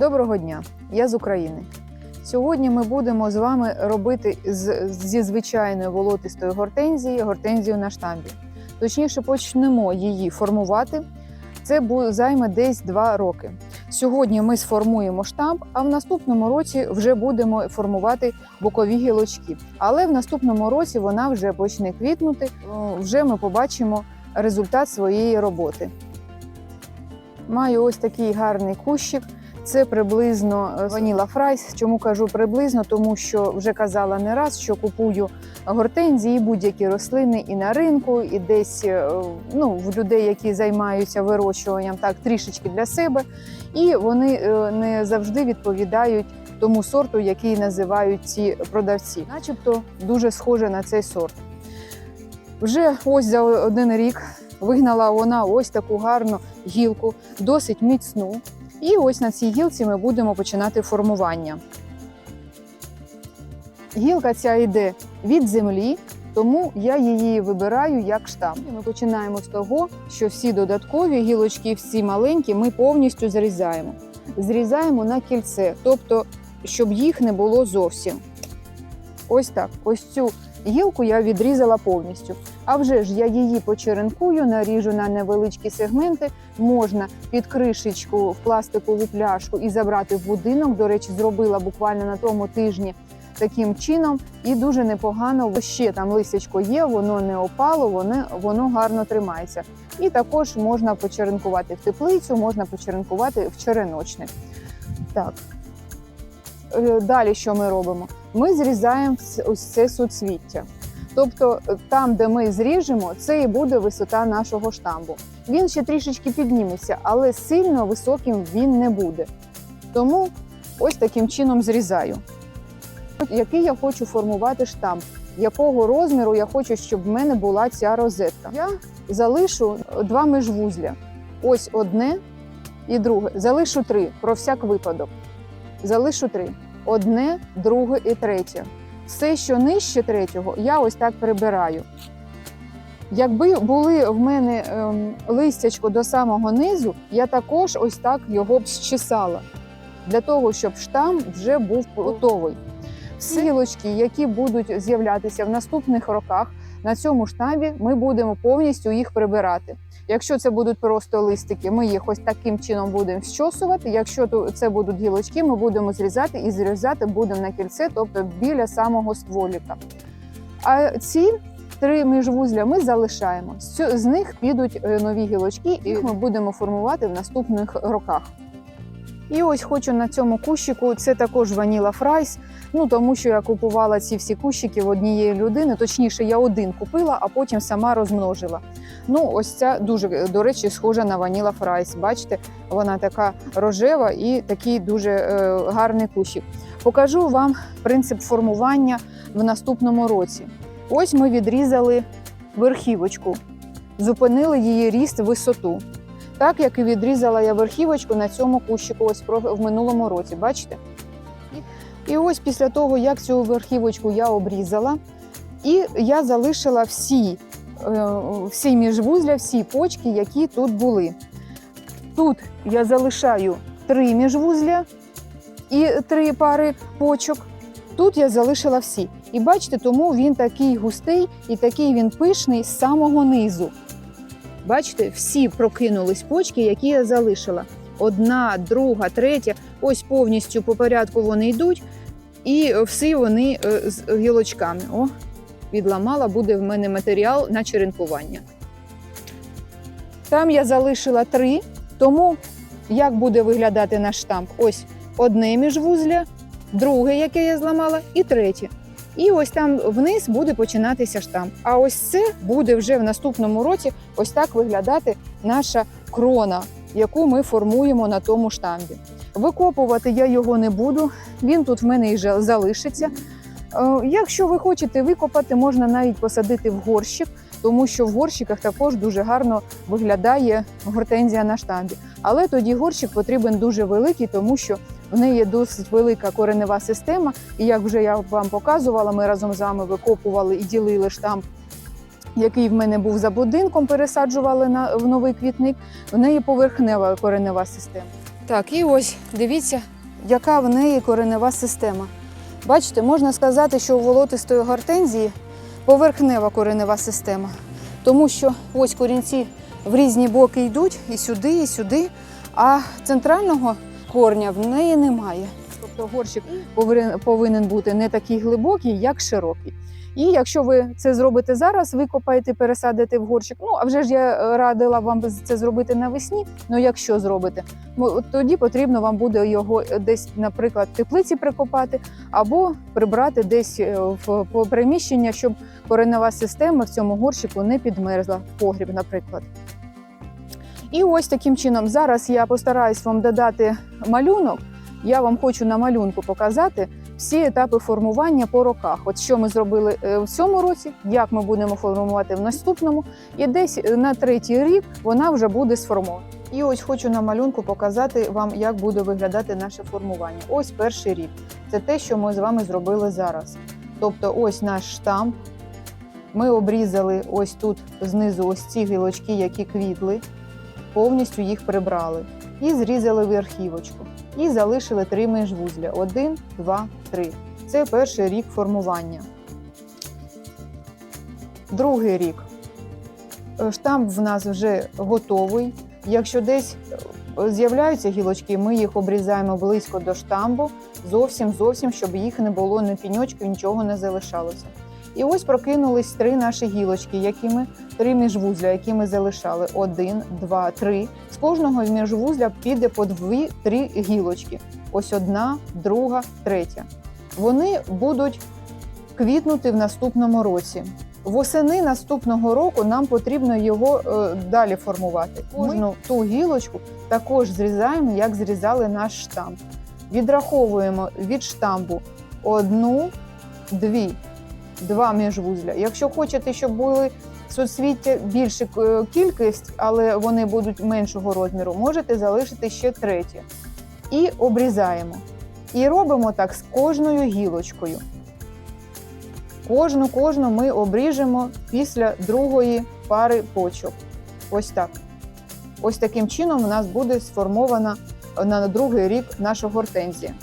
Доброго дня, я з України. Сьогодні ми будемо з вами робити з, зі звичайної волотистої гортензії гортензію на штамбі. Точніше, почнемо її формувати. Це займе десь 2 роки. Сьогодні ми сформуємо штамп, а в наступному році вже будемо формувати бокові гілочки. Але в наступному році вона вже почне квітнути. Вже ми побачимо результат своєї роботи. Маю ось такий гарний кущик. Це приблизно е, ваніла фрайс. Чому кажу приблизно? Тому що вже казала не раз, що купую гортензії, будь-які рослини і на ринку, і десь е, ну, в людей, які займаються вирощуванням, так трішечки для себе. І вони е, не завжди відповідають тому сорту, який називають ці продавці, начебто дуже схоже на цей сорт. Вже ось за один рік вигнала вона ось таку гарну гілку, досить міцну. І ось на цій гілці ми будемо починати формування. Гілка ця йде від землі, тому я її вибираю як штамп. І Ми починаємо з того, що всі додаткові гілочки, всі маленькі, ми повністю зрізаємо. Зрізаємо на кільце, тобто, щоб їх не було зовсім. Ось так. Ось цю гілку я відрізала повністю. А вже ж я її почеренкую, наріжу на невеличкі сегменти. Можна під кришечку в пластикову пляшку і забрати в будинок. До речі, зробила буквально на тому тижні таким чином, і дуже непогано ще там листячко є, воно не опало, воно, воно гарно тримається. І також можна почеренкувати в теплицю, можна почеренкувати в череночник. Так. Е, Далі що ми робимо? Ми зрізаємо ось це суцвіття. Тобто е, там, де ми зріжемо, це і буде висота нашого штамбу. Він ще трішечки підніметься, але сильно високим він не буде. Тому ось таким чином зрізаю. Який я хочу формувати штамп, якого розміру я хочу, щоб в мене була ця розетка. Я залишу два межвузля. Ось одне і друге. Залишу три про всяк випадок. Залишу три. Одне, друге і третє. Все, що нижче третього, я ось так прибираю. Якби були в мене ем, листячко до самого низу, я також ось так його б щесала, для того, щоб штам вже був готовий. Всі гілочки, які будуть з'являтися в наступних роках на цьому штамбі, ми будемо повністю їх прибирати. Якщо це будуть просто листики, ми їх ось таким чином будемо щосувати. Якщо це будуть гілочки, ми будемо зрізати і зрізати будемо на кільце, тобто біля самого стволіка. А ці три міжвузля ми залишаємо. З них підуть е, нові гілочки, і їх ми будемо формувати в наступних роках. І ось хочу на цьому кущику, це також ваніла фрайс. Ну тому що я купувала ці всі кущики в однієї людини. Точніше, я один купила, а потім сама розмножила. Ну, ось ця дуже до речі, схожа на ваніла фрайс. Бачите, вона така рожева і такий дуже е, гарний кущик. Покажу вам принцип формування в наступному році. Ось ми відрізали верхівочку, зупинили її ріст висоту. Так як і відрізала я верхівочку на цьому кущику ось в минулому році. Бачите? І ось після того, як цю верхівочку я обрізала, і я залишила всі, е, всі міжвузля, всі почки, які тут були. Тут я залишаю три міжвузля і три пари почок. Тут я залишила всі. І бачите, тому він такий густий і такий він пишний з самого низу. Бачите, всі прокинулись почки, які я залишила. Одна, друга, третя. Ось повністю по порядку вони йдуть. І всі вони е, з гілочками. О, відламала, буде в мене матеріал на черенкування. Там я залишила три, тому як буде виглядати наш штамп? Ось одне міжвузля, друге, яке я зламала, і третє. І ось там вниз буде починатися штамп. А ось це буде вже в наступному році ось так виглядати наша крона, яку ми формуємо на тому штамбі. Викопувати я його не буду, він тут в мене і залишиться. Е, Якщо ви хочете викопати, можна навіть посадити в горщик, тому що в горщиках також дуже гарно виглядає гортензія на штамбі. Але тоді горщик потрібен дуже великий, тому що в неї є досить велика коренева система. І як вже я вам показувала, ми разом з вами викопували і ділили штамп який в мене був за будинком, пересаджували на в новий квітник. В неї поверхнева коренева система. Так, і ось дивіться, яка в неї коренева система. Бачите, можна сказати, що у волотистої гортензії поверхнева коренева система. Тому що ось корінці в різні боки йдуть і сюди, і сюди, а центрального корня в неї немає. Тобто горщик повинен- бути не такий глибокий, як широкий. І якщо ви це зробите зараз, викопаєте, пересадите в горщик. Ну а вже ж я е, радила вам це зробити навесні. Ну якщо зробите, тоді потрібно вам буде його е, десь, наприклад, в теплиці прикопати або прибрати десь е, в приміщення, щоб коренева система в цьому горщику не підмерзла в погріб, наприклад. І ось таким чином зараз я постараюсь вам додати малюнок. Я вам хочу на малюнку показати всі етапи формування по роках. От що ми зробили е, в цьому році, як ми будемо формувати в наступному, і десь е, на третій рік вона вже буде сформована. І ось хочу на малюнку показати вам, як буде виглядати наше формування. Ось перший рік. Це те, що ми з вами зробили зараз. Тобто, ось наш штамп. Ми обрізали ось тут знизу ось ці гілочки, які квітли, повністю їх прибрали і зрізали верхівочку. І залишили три міжвузля: один, два, три. Це перший рік формування. Другий рік. Е, Штамп в нас вже готовий. Якщо десь е, з'являються гілочки, ми їх обрізаємо близько до штамбу, зовсім зовсім, щоб їх не було ні піньочків, нічого не залишалося. І ось прокинулись три наші гілочки, які ми три міжвузля, які ми залишали: один, два, три. З кожного міжвузля піде по дві-три гілочки. Ось одна, друга, третя. Вони будуть квітнути в наступному році. Восени наступного року нам потрібно його е, далі формувати. Кожну ту гілочку також зрізаємо, як зрізали наш штамп. Відраховуємо від штампу одну, дві, два міжвузля. Якщо хочете, щоб були суцвіття більша е, кількість, але вони будуть меншого розміру, можете залишити ще третє. І обрізаємо. І робимо так з кожною гілочкою. Кожну кожну ми обріжемо після другої пари почок. Ось так. Ось таким чином у нас буде сформована на другий рік наша гортензія.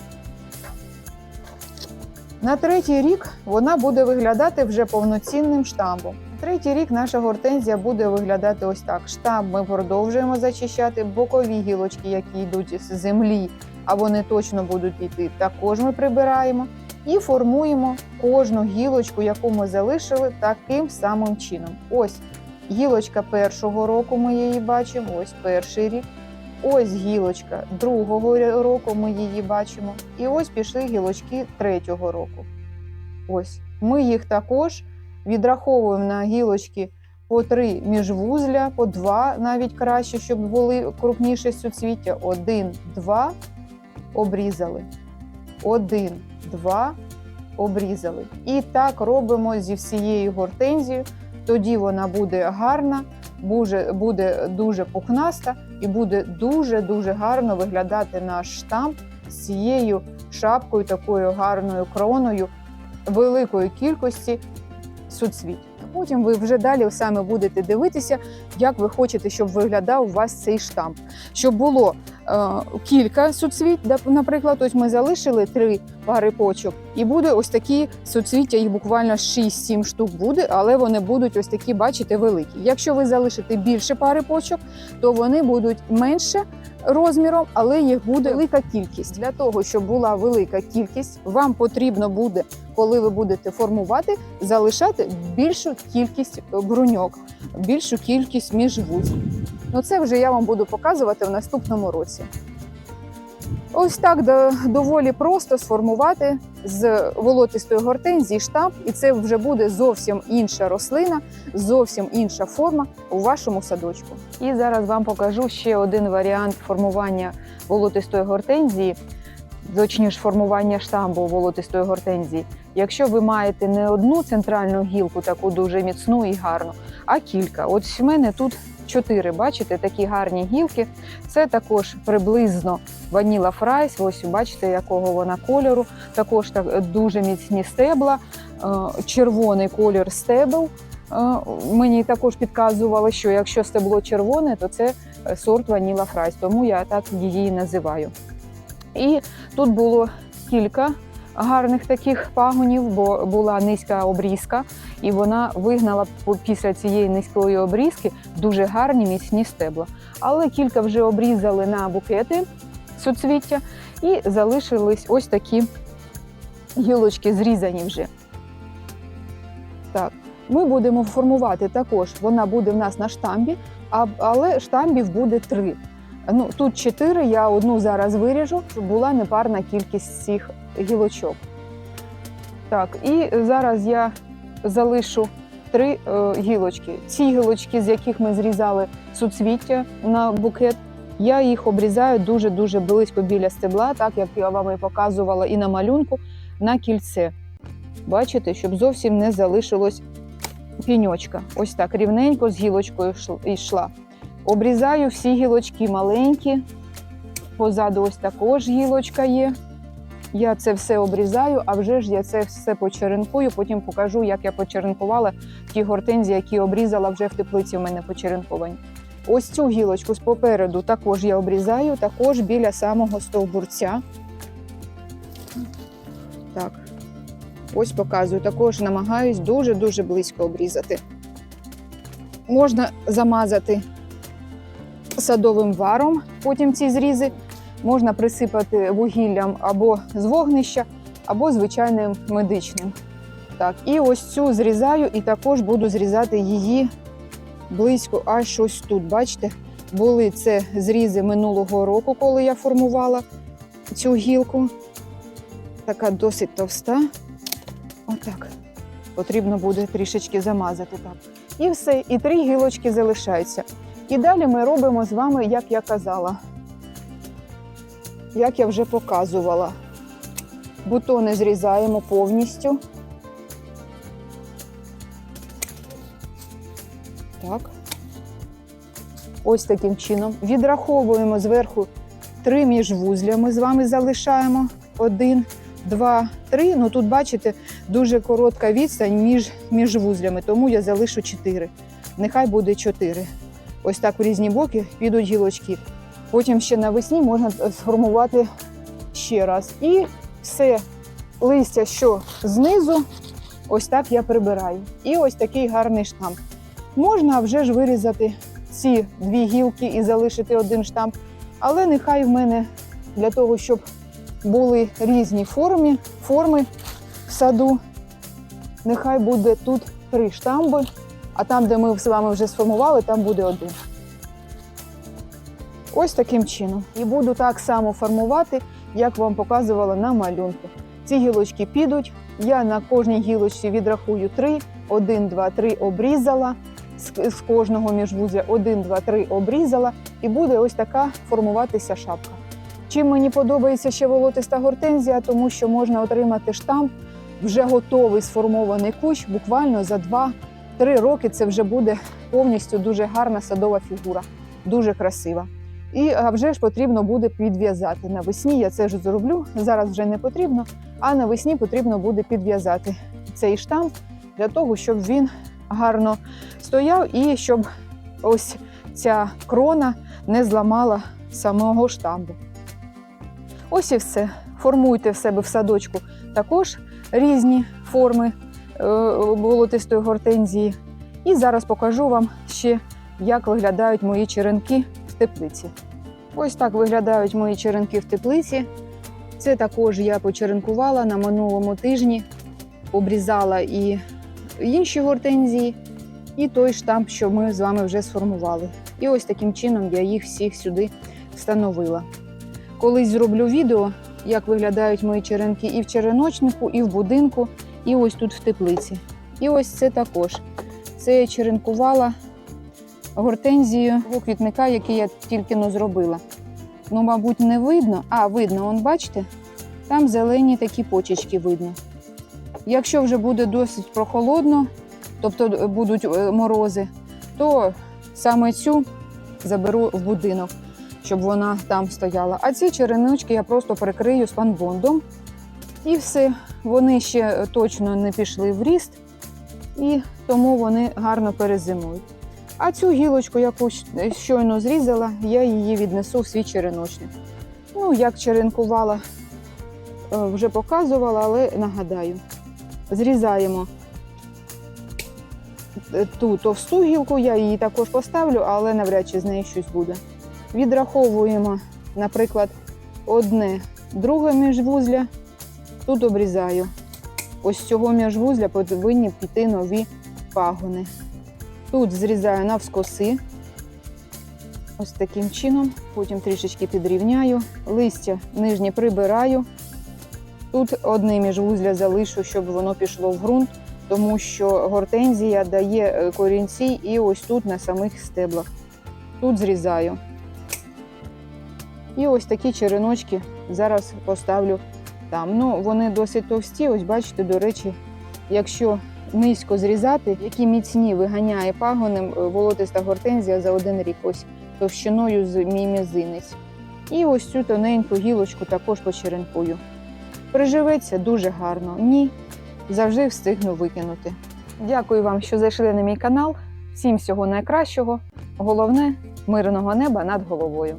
На третій рік вона буде виглядати вже повноцінним штамбом. Третій рік наша гортензія буде виглядати ось так. Штамб ми продовжуємо зачищати, бокові гілочки, які йдуть з землі, а вони точно будуть йти, також ми прибираємо і формуємо кожну гілочку, яку ми залишили, таким самим чином. Ось гілочка першого року ми її бачимо, ось перший рік. Ось гілочка другого року ми її бачимо. І ось пішли гілочки третього року. Ось ми їх також відраховуємо на гілочки по три міжвузля, по два навіть краще, щоб були крупніші суцвіття. Один, два обрізали. Один, два обрізали. І так робимо зі всією гортензією. Тоді вона буде гарна, буде дуже пухнаста і буде дуже-дуже гарно виглядати наш штамп з цією шапкою, такою гарною кроною великої кількості суцвіть. Потім ви вже далі саме будете дивитися, як ви хочете, щоб виглядав у вас цей штамп. Щоб було е, кілька суцвіть, наприклад, ось ми залишили три пари почок, і буде ось такі суцвіття, їх буквально 6-7 штук буде, але вони будуть ось такі, бачите, великі. Якщо ви залишите більше пари почок, то вони будуть менше розміром, але їх буде велика кількість. Для того, щоб була велика кількість, вам потрібно буде, коли ви будете формувати, залишати більшу кількість бруньок, більшу кількість міжвузів. Ну це вже я вам буду показувати в наступному році. Ось так доволі просто сформувати з волотистої гортензії штамп, і це вже буде зовсім інша рослина, зовсім інша форма у вашому садочку. І зараз вам покажу ще один варіант формування волотистої гортензії, точніше формування штамбу волотистої гортензії. Якщо ви маєте не одну центральну гілку, таку дуже міцну і гарну, а кілька. От в мене тут чотири, бачите, такі гарні гілки. Це також приблизно ваніла фрайс. Ось бачите, якого вона кольору. Також так дуже міцні стебла, е, червоний колір стебел. Е, Мені також підказували, що якщо стебло червоне, то це е, сорт Ваніла Фрайс, тому я так її називаю. І тут було кілька гарних таких пагонів, бо була низька обрізка, і вона вигнала після цієї низької обрізки дуже гарні міцні стебла. Але кілька вже обрізали на букети суцвіття і залишились ось такі гілочки зрізані вже. Так, ми будемо формувати також. Вона буде в нас на штамбі, але штамбів буде три. Ну, тут чотири, я одну зараз виріжу, щоб була непарна кількість цих гілочок. Так, і зараз я залишу три е, гілочки. Ці гілочки, з яких ми зрізали суцвіття на букет, я їх обрізаю дуже-дуже близько біля стебла, так як я вам і показувала і на малюнку, на кільце. Бачите, щоб зовсім не залишилось піньочка. Ось так рівненько з гілочкою шл- йшла. Обрізаю всі гілочки маленькі. Позаду ось також гілочка є. Я це все обрізаю, а вже ж я це все почеренкую. Потім покажу, як я почеренкувала ті гортензії, які обрізала вже в теплиці. У мене почеренковані. Ось цю гілочку з попереду також я обрізаю, також біля самого стовбурця. Так, ось показую. Також намагаюсь дуже-дуже близько обрізати. Можна замазати садовим варом, потім ці зрізи. Можна присипати вугіллям або з вогнища, або звичайним медичним. Так, і ось цю зрізаю, і також буду зрізати її близько аж ось тут. Бачите, були це зрізи минулого року, коли я формувала цю гілку. Така досить товста. Отак. Потрібно буде трішечки замазати так. І все, і три гілочки залишаються. І далі ми робимо з вами, як я казала, як я вже показувала. Бутони зрізаємо повністю. Так. Ось таким чином. Відраховуємо зверху три міжвузля. Ми з вами залишаємо. Один, два, три. Ну тут, бачите, дуже коротка відстань між міжвузлями, тому я залишу чотири. Нехай буде чотири. Ось так в різні боки підуть гілочки. Потім ще навесні можна сформувати ще раз. І все листя, що знизу, ось так я прибираю. І ось такий гарний штамп. Можна вже ж вирізати ці дві гілки і залишити один штамп, але нехай в мене для того, щоб були різні форми, форми в саду, нехай буде тут три штамби, а там, де ми з вами вже сформували, там буде один. Ось таким чином. І буду так само формувати, як вам показувала на малюнку. Ці гілочки підуть. Я на кожній гілочці відрахую три. Один, два, три обрізала. З, кожного міжвузя один, два, три обрізала. І буде ось така формуватися шапка. Чим мені подобається ще волотиста гортензія, тому що можна отримати штамп, вже готовий сформований кущ, буквально за 2-3 роки це вже буде повністю дуже гарна садова фігура, дуже красива. І вже ж потрібно буде підв'язати. Навесні я це ж зроблю. Зараз вже не потрібно, а навесні потрібно буде підв'язати цей штамп для того, щоб він гарно стояв і щоб ось ця крона не зламала самого штамбу. Ось і все. Формуйте в себе в садочку також різні форми е, болотистої гортензії. І зараз покажу вам ще, як виглядають мої черенки в теплиці. Ось так виглядають мої черенки в теплиці. Це також я почеренкувала на минулому тижні, обрізала і інші гортензії, і той штамп, що ми з вами вже сформували. І ось таким чином я їх всіх сюди встановила. Колись зроблю відео, як виглядають мої черенки і в череночнику, і в будинку, і ось тут в теплиці. І ось це також. Це я черенкувала гортензію квітника, який я тільки но зробила. Ну, мабуть, не видно. А, видно, он бачите? Там зелені такі почечки видно. Якщо вже буде досить прохолодно, тобто будуть е, морози, то саме цю заберу в будинок, щоб вона там стояла. А ці череночки я просто прикрию спанбондом. І все, вони ще точно не пішли в ріст, і тому вони гарно перезимують. А цю гілочку, яку щойно зрізала, я її віднесу в свій череночник. Ну, як черенкувала, е, вже показувала, але нагадаю. Зрізаємо е, ту товсту гілку, я її також поставлю, але навряд чи з неї щось буде. Відраховуємо, наприклад, одне друге міжвузля, тут обрізаю. Ось з цього міжвузля повинні піти нові пагони. Тут зрізаю навскоси. Ось таким чином. Потім трішечки підрівняю. Листя нижнє прибираю. Тут одне міжвузля залишу, щоб воно пішло в ґрунт, тому що гортензія дає е, корінці і ось тут на самих стеблах. Тут зрізаю. І ось такі череночки зараз поставлю там. Ну, вони досить товсті. Ось бачите, до речі, якщо низько зрізати, які міцні виганяє пагонем е, волотиста гортензія за один рік, ось товщиною з мій мізинець. І ось цю тоненьку гілочку також почеренкую. Приживеться дуже гарно. Ні, завжди встигну викинути. Дякую вам, що зайшли на мій канал. Всім всього найкращого. Головне мирного неба над головою.